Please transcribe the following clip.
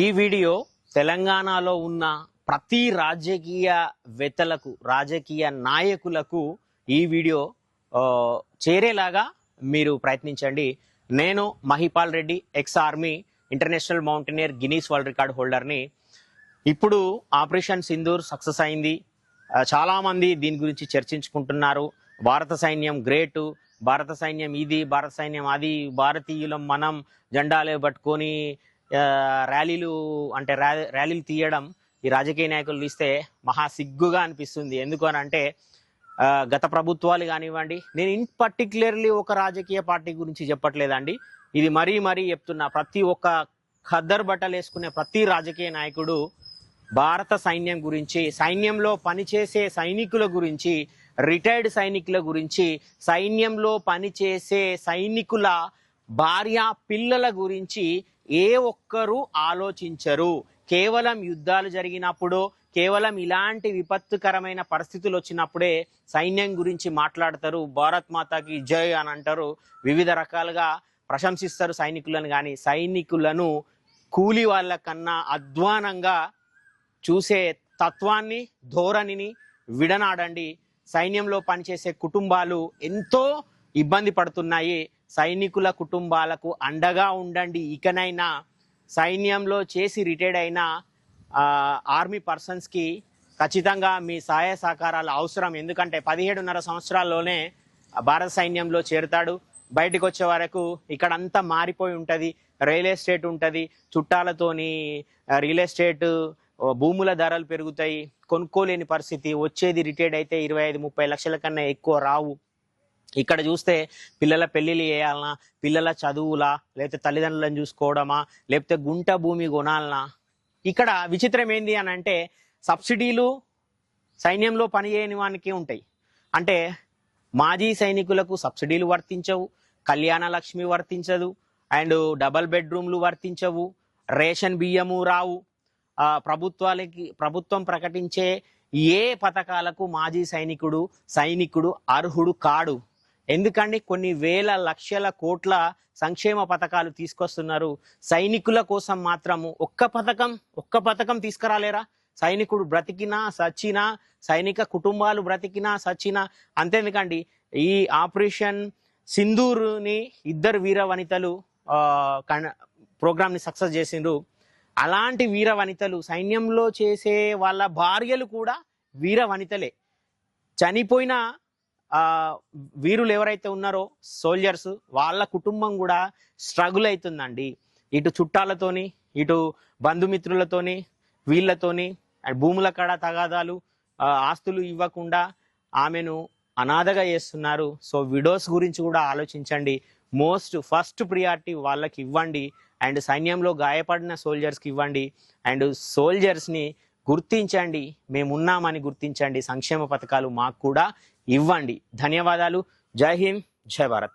ఈ వీడియో తెలంగాణలో ఉన్న ప్రతి రాజకీయ వేత్తలకు రాజకీయ నాయకులకు ఈ వీడియో చేరేలాగా మీరు ప్రయత్నించండి. నేను Mahipal Reddy ex army international mountaineer Guinness world record హోల్డర్ని. ఇప్పుడు ఆపరేషన్ సింధూర్ సక్సెస్ అయింది. చాలామంది దీని గురించి చర్చించుకుంటున్నారు. భారత సైన్యం గ్రేటు భారత సైన్యం ఇది భారత సైన్యం అది భారతీయులం మనం జెండాలే పట్టుకొని ర్యాలీలు అంటే ర్యా- ర్యాలీలు తీయడం ఈ రాజకీయ నాయకులు తీస్తే మహా సిగ్గుగా అనిపిస్తుంది. ఎందుకు అని అంటే గత ప్రభుత్వాలు కానివ్వండి నేను ఇన్ పర్టికులర్లీ ఒక రాజకీయ పార్టీ గురించి చెప్పట్లేదండి. ఇది మరీ మరీ చెప్తున్నా ప్రతి ఒక్క ఖద్దర్ బట్టలు వేసుకునే ప్రతి రాజకీయ నాయకుడు భారత సైన్యం గురించి సైన్యంలో పనిచేసే సైనికుల గురించి రిటైర్డ్ సైనికుల గురించి సైన్యంలో పనిచేసే సైనికుల భార్య పిల్లల గురించి ఏ ఒక్కరూ ఆలోచించరు. కేవలం యుద్ధాలు జరిగినప్పుడు కేవలం ఇలాంటి విపత్తుకరమైన పరిస్థితులు వచ్చినప్పుడే సైన్యం గురించి మాట్లాడతారు. భారత్ మాతాకి జై అని అంటారు. వివిధ రకాలుగా ప్రశంసిస్తారు సైనికులను కానీ సైనికులను కూలి వాళ్ళ కన్నా అధ్వానంగా చూసే తత్వాన్ని ధోరణిని విడనాడండి. సైన్యంలో పనిచేసే కుటుంబాలు ఎంతో ఇబ్బంది పడుతున్నాయి. సైనికుల కుటుంబాలకు అండగా ఉండండి. ఇకనైనా సైన్యంలో చేసి రిటైర్డ్ అయిన ఆర్మీ పర్సన్స్కి ఖచ్చితంగా మీ సహాయ సహకారాలు అవసరం. ఎందుకంటే పదిహేడున్నర సంవత్సరాల్లోనే భారత సైన్యంలో చేరుతాడు. బయటకు వచ్చే వరకు ఇక్కడ అంతా మారిపోయి ఉంటుంది. రియల్ ఎస్టేట్ ఉంటుంది. చుట్టాలతోని రియల్ ఎస్టేట్ భూముల ధరలు పెరుగుతాయి. కొనుక్కోలేని పరిస్థితి. వచ్చేది రిటైర్డ్ అయితే ఇరవై ఐదు ముప్పై లక్షల కన్నా ఎక్కువ రావు. ఇక్కడ చూస్తే పిల్లల పెళ్ళిళ్ళు చేయాలనా? పిల్లల చదువులా? లేకపోతే తల్లిదండ్రులను చూసుకోవడమా? లేకపోతే గుంట భూమి కొనాలనా? ఇక్కడ విచిత్రం ఏంది అని అంటే సబ్సిడీలు సైన్యంలో పనిచేయని వానికి ఉంటాయి. అంటే మాజీ సైనికులకు సబ్సిడీలు వర్తించవు కళ్యాణ లక్ష్మి వర్తించదు అండ్ డబల్ బెడ్రూమ్లు వర్తించవు రేషన్ బియ్యము రావు. ప్రభుత్వాలకి ప్రభుత్వం ప్రకటించే ఏ పథకాలకు మాజీ సైనికుడు సైనికుడు అర్హుడు కాడు? ఎందుకండి కొన్ని వేల లక్షల కోట్ల సంక్షేమ పథకాలు తీసుకొస్తున్నారు? సైనికుల కోసం మాత్రము ఒక్క పథకం ఒక్క పథకం తీసుకురాలేరా? సైనికుడు బ్రతికినా సచ్చినా సైనిక కుటుంబాలు బ్రతికినా సచ్చినా అంతేందుకండి. ఈ ఆపరేషన్ సింధూరుని ఇద్దరు వీర వనితలు ప్రోగ్రామ్ని కన్- సక్సెస్ చేసిండ్రు. అలాంటి వీర వనితలు సైన్యంలో చేసే వాళ్ళ భార్యలు కూడా వీర వనితలే. చనిపోయిన వీరులు ఎవరైతే ఉన్నారో సోల్జర్స్ వాళ్ళ కుటుంబం కూడా స్ట్రగుల్ అవుతుందండి. ఇటు చుట్టాలతోని ఇటు బంధుమిత్రులతోని వీళ్ళతోని అండ్ భూముల కాడ తగాదాలు ఆస్తులు ఇవ్వకుండా ఆమెను అనాథగా చేస్తున్నారు. సో విడోస్ గురించి కూడా ఆలోచించండి. మోస్ట్ ఫస్ట్ ప్రియారిటీ వాళ్ళకి ఇవ్వండి. అండ్ సైన్యంలో గాయపడిన సోల్జర్స్కి ఇవ్వండి. అండ్ సోల్జర్స్ని గుర్తించండి మేమున్నామని గుర్తించండి. సంక్షేమ పథకాలు మాకు కూడా ఇవ్వండి. ధన్యవాదాలు. జై హింద్ జై భారత్.